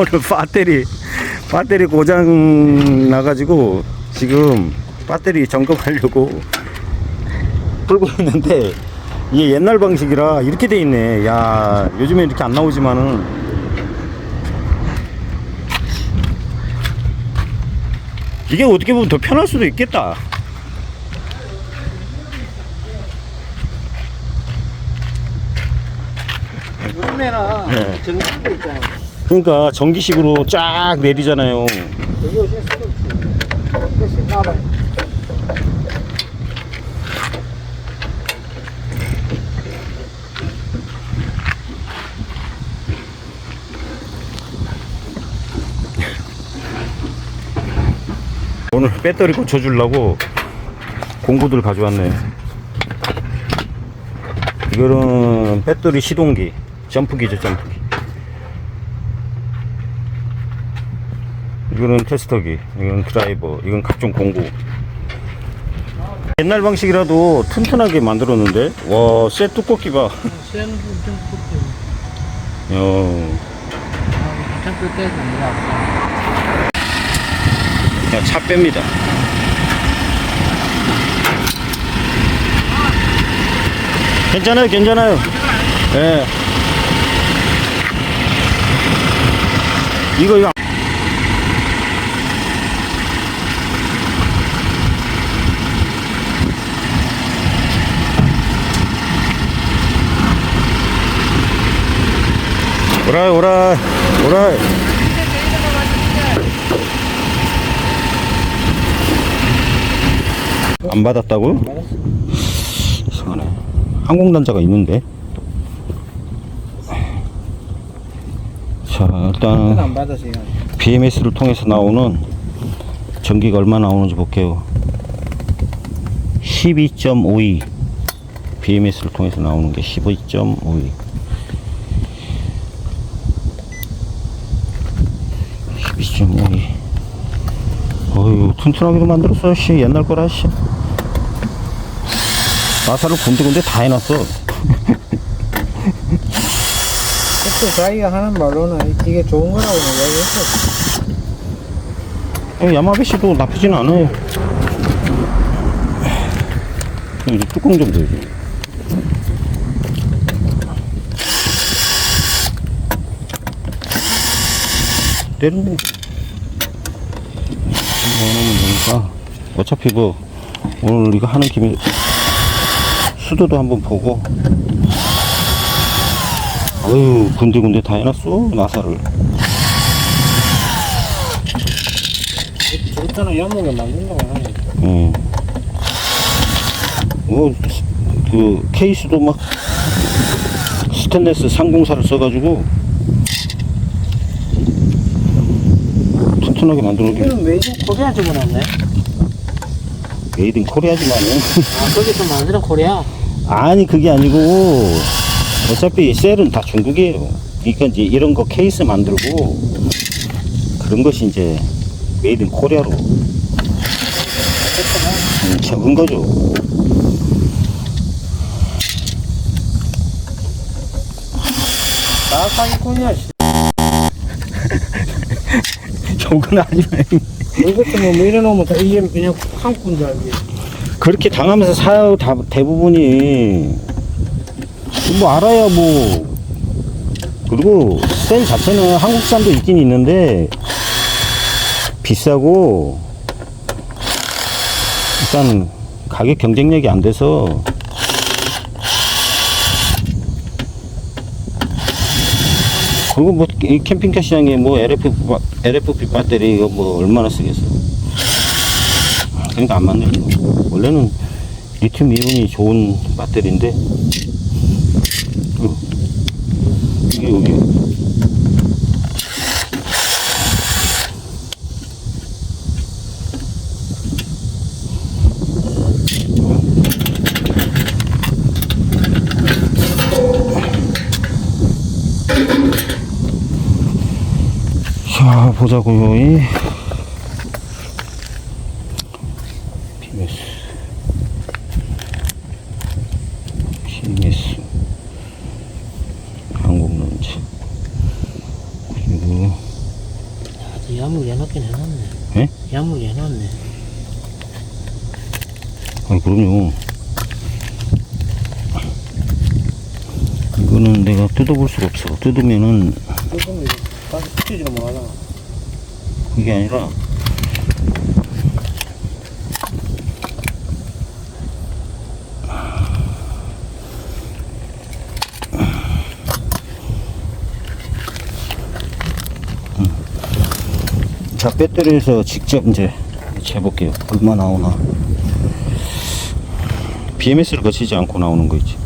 오늘 배터리 배터리 고장 나가지고 지금 배터리 점검하려고 끌고 있는데 이게 옛날 방식이라 이렇게 돼 있네. 야 요즘에 이렇게 안 나오지만은 이게 어떻게 보면 더 편할 수도 있겠다. 요즘에는 네. 정신도 있잖아요. 그러니까 전기식으로 쫙 내리잖아요. 오늘 배터리 고쳐주려고 공구들 가져왔네. 이거는 배터리 시동기, 점프기죠, 점프기. 이거는 테스터기, 이건 드라이버, 이건 각종 공구. 옛날 방식이라도 튼튼하게 만들었는데, 와, 쇠 두껍기 봐. 어, 점프 때도 몰라. 그냥 차 뺍니다. 괜찮아요, 괜찮아요. 예. 이거, 이거. 오라이, 오라이, 오라이. 안 받았다고요? 이상하네. 항공단자가 있는데. 자, 일단. BMS를 통해서 나오는 전기가 얼마 나오는지 볼게요. 12.52. BMS를 통해서 나오는 게 12.52. 12.52. 어휴, 튼튼하게도 만들었어, 씨. 옛날 거라, 씨. 마사를 군데군데 다 해놨어. 그때 자기가 하는 말로는 이게 좋은 거라고 얘기했어. 어, 야마베시도 나쁘진 않아요. 이제 뚜껑 좀 보여줘. 때리네. 하나면 되니까. 어차피 뭐, 오늘 이거 하는 김에 수도도 한번 보고. 아유, 군데군데 다 해놨어, 나사를. 좋잖아. 연목에 만든다고 하는 거. 예. 뭐, 그, 케이스도 막, 스테인레스 상공사를 써가지고, 튼튼하게 만들어놓긴, 이건 메이드 코리아 집어놨네. 메이드 인 코리아지만은. 아, 거기서 만드는 코리아? 아니, 그게 아니고, 어차피 셀은 다 중국이에요. 그러니까 이제 이런 거 케이스 만들고, 그런 것이 이제, 메이드 인 코리아로. 음, 적은 거죠. 나사기 코리아. 씨. 적은 아니면. 이것도 뭐 밀어놓으면 다 이게 그냥 한군 줄 알지. 그렇게 당하면서 사요 다 대부분이 뭐 알아야 뭐 그리고 셀 자체는 한국산도 있긴 있는데 비싸고 일단 가격 경쟁력이 안 돼서 그리고 뭐이 캠핑카 시장에 뭐 LFP, 바- LFP 배터리 이거 뭐 얼마나 쓰겠어? 그러니까 안 거. 원래는 리튬 이온이 좋은 배터리인데. 어, 이게 여기 자 보자고요. 이. BMS. BMS. 한국 런치. 그리고. 야, 야물게 해놨네. 예? 야물게 해놨네. 아니, 그럼요. 이거는 내가 뜯어볼 수가 없어. 뜯으면은. 뜯으면 그게 아니라 자 배터리에서 직접 이제 재볼게요. 얼마 나오나. BMS를 거치지 않고 나오는 거 있지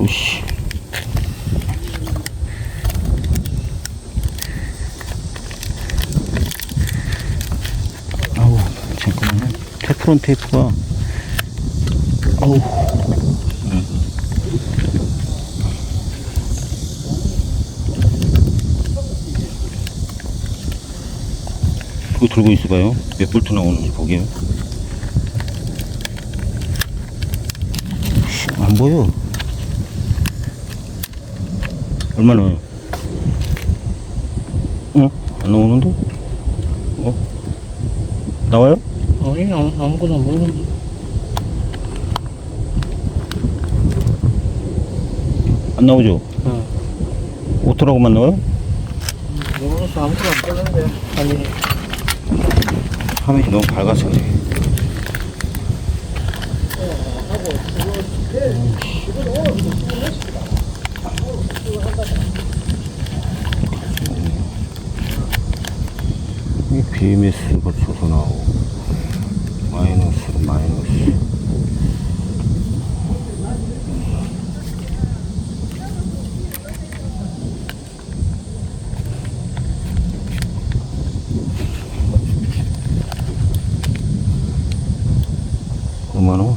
또씨 아우 잠깐만요 테 프론 테이프가 아우 네. 그거 들고 있어봐요 몇 볼트 나오는지 보게요 씨, 안 보여 얼마 나 와요? 응? 안 나오는데? 어? 나와요? 아니, 아무- 아무거나 모르는 안 나오죠? 어. 오토라고만 나와요? 모르겠어 아무것도 안 뜨는데 아니, 화면이 너무 밝아서 그래. 이 BMS 거쳐서 나오고 마이너스 얼마나?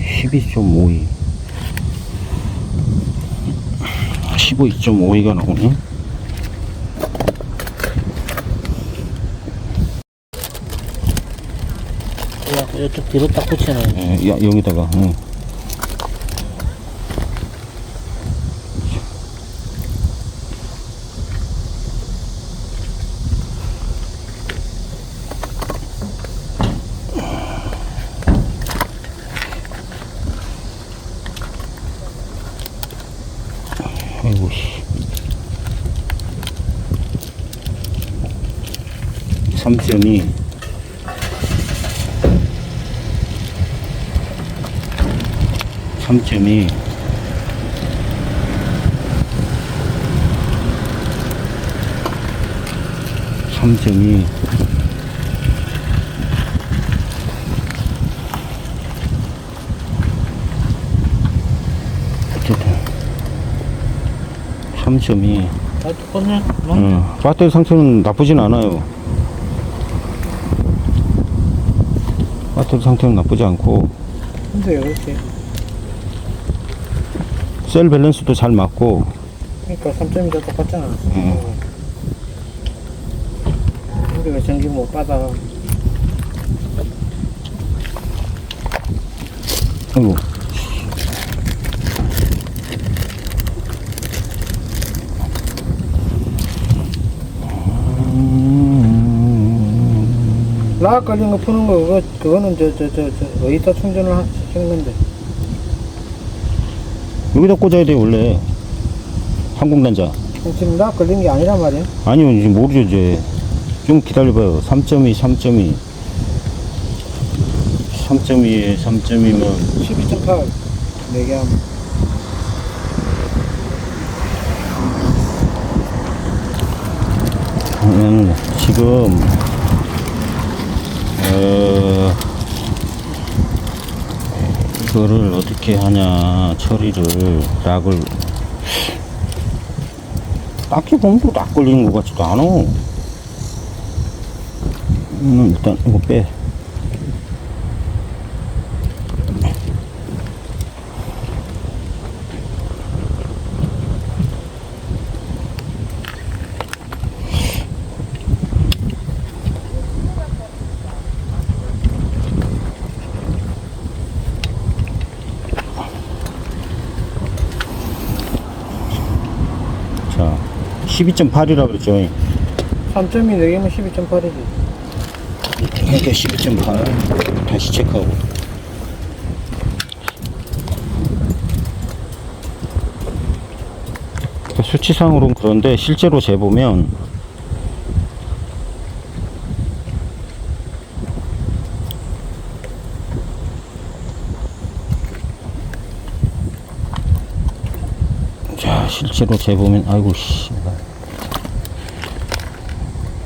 12.52 15.52가 나오네 야, 이쪽 뒤로 딱 붙여놔. 예, 야, 여기다가 응. 아이고 씨. 3.2 3.2 3.2 어쨌든 3.2다 똑같네. 상태는 나쁘진 않아요 배터리 상태는 나쁘지 않고 근데 이렇게 셀 밸런스도 잘 맞고. 그러니까 3점이 다 똑같잖아 응. 우리가 전기 못 받아? 아이고. 락 걸린 거 푸는 거 그거 그거는 저 저 저 저 어디다 충전을 건데 여기다 꽂아야 돼 원래. 항공단자. 지금 락 걸린 게 아니란 말이야 아니요 이제 모르죠 이제. 좀 기다려봐요. 3.2 3.2 3.2에 3.2면. 12.8 4개 하면 음, 지금 어, 이거를 어떻게 하냐 처리를. 락을. 딱히 봉도 락 걸리는 것 같지도 않아. 음, 일단 이거 빼 12.8이라 그랬죠. 3점이 내기면 12.8이지. 그러니까 12.8 다시 체크하고 그러니까 수치상으로는 그런데 실제로 재보면 자 실제로 재보면 아이고 씨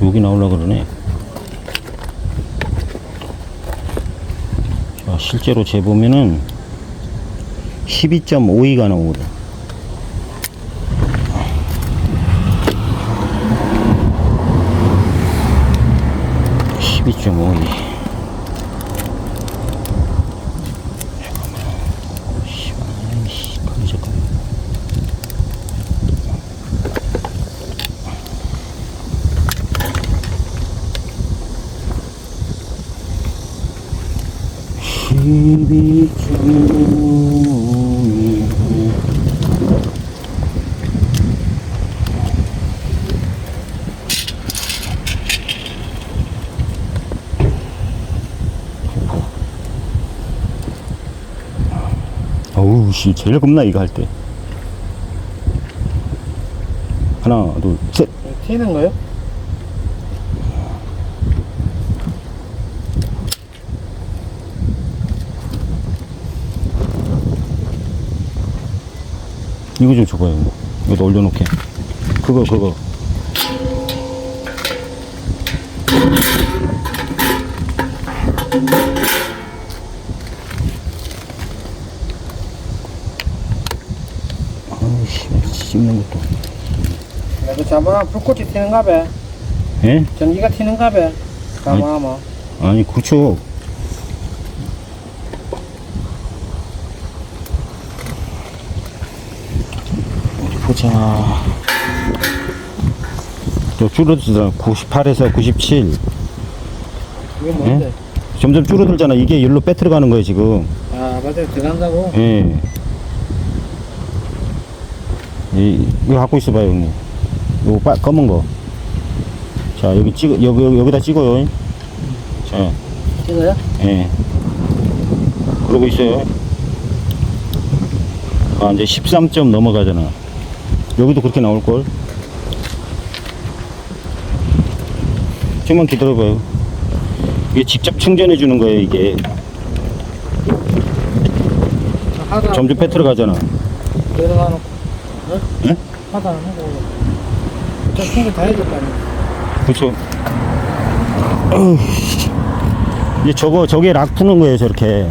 여기 나오려 그러네. 자, 실제로 재보면은 12.52가 나오거든 12.52 어우, 씨, 제일 겁나, 이거 할 때. 하나, 둘, 셋. 튀는 거요? 이거 좀 줘봐요. 이거 올려놓게. 그거, 그거. 씨, 씹는 것도. 그래도 잡아라 불꽃이 튀는가 봐. 예? 전기가 튀는가 봐. 가마마. 아니. 어 보자. 또 줄어들잖아. 98에서 97. 이게 뭔데? 점점 줄어들잖아. 이게 열로 빼트려 가는 거예요, 지금. 아 맞아요 들어간다고? 예. 이, 이거 갖고 있어봐요, 형님. 요거 빠, 검은 거. 자, 여기 찍어, 여기, 여기, 여기다 찍어요. 자, 찍어요? 예. 그러고 있어요. 아, 이제 13점 넘어가잖아. 여기도 그렇게 나올걸? 좀만 기다려봐요. 이게 직접 충전해 주는 거예요, 이게. 점점 패트려 가잖아. 들어가놓고 어? 예? 하다 안 하고 저 친구 다 해줄 거 아니야 그쵸. 이제 저거, 저게 락 푸는 거예요, 저렇게.